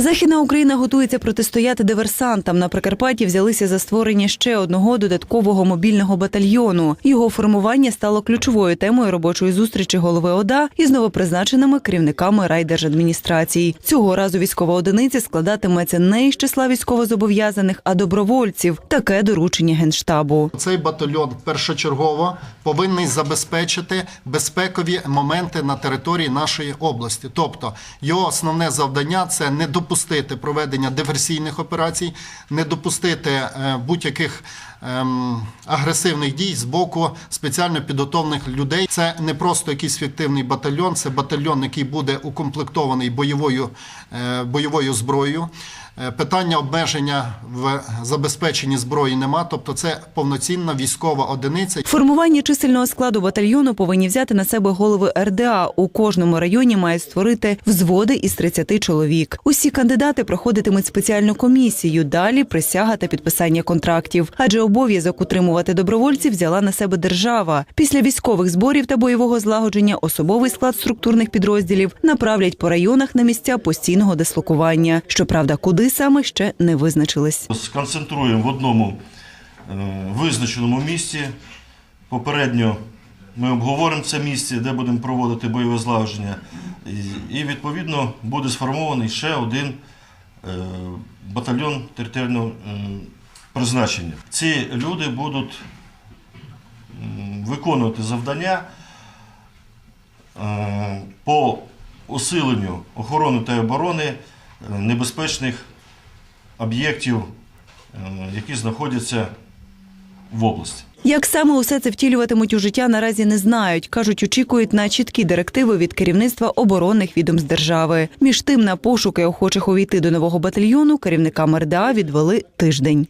Західна Україна готується протистояти диверсантам. На Прикарпатті взялися за створення ще одного додаткового мобільного батальйону. Його формування стало ключовою темою робочої зустрічі голови ОДА із новопризначеними керівниками райдержадміністрацій. Цього разу військова одиниця складатиметься не із числа військовозобов'язаних, а добровольців. Таке доручення генштабу. Цей батальйон першочергово повинен забезпечити безпекові моменти на території нашої області. Тобто його основне завдання це не допустити проведення диверсійних операцій, не допустити е, будь-яких ем, агресивних дій з боку спеціально підготовлених людей. Це не просто якийсь фіктивний батальйон, це батальйон, який буде укомплектований бойовою, е, бойовою зброєю. Е, Питання обмеження в забезпеченні зброї нема, тобто це повноцінна військова одиниця. Формування чисельного складу батальйону повинні взяти на себе голови РДА. У кожному районі мають створити взводи із 30 чоловік. Усі кандидати проходитимуть спеціальну комісію. Далі присяга та підписання контрактів. Адже обов'язок утримувати добровольців взяла на себе держава. Після військових зборів та бойового злагодження особовий склад структурних підрозділів направлять по районах на місця постійного дислокування. Щоправда, куди саме ще не визначились. сконцентруємо в одному е, визначеному місці. Попередньо ми обговоримо це місце, де будемо проводити бойове злагодження. І, відповідно буде сформований ще один е, батальйон територіального призначення. Ці люди будуть виконувати завдання е, по усиленню охорони та оборони небезпечних об'єктів, е, які знаходяться в області. Як саме усе це втілюватимуть у життя, наразі не знають. кажуть, очікують на чіткі директиви від керівництва оборонних відомств держави. Між тим, на пошуки охочих увійти до нового батальйону керівника РДА відвели тиждень.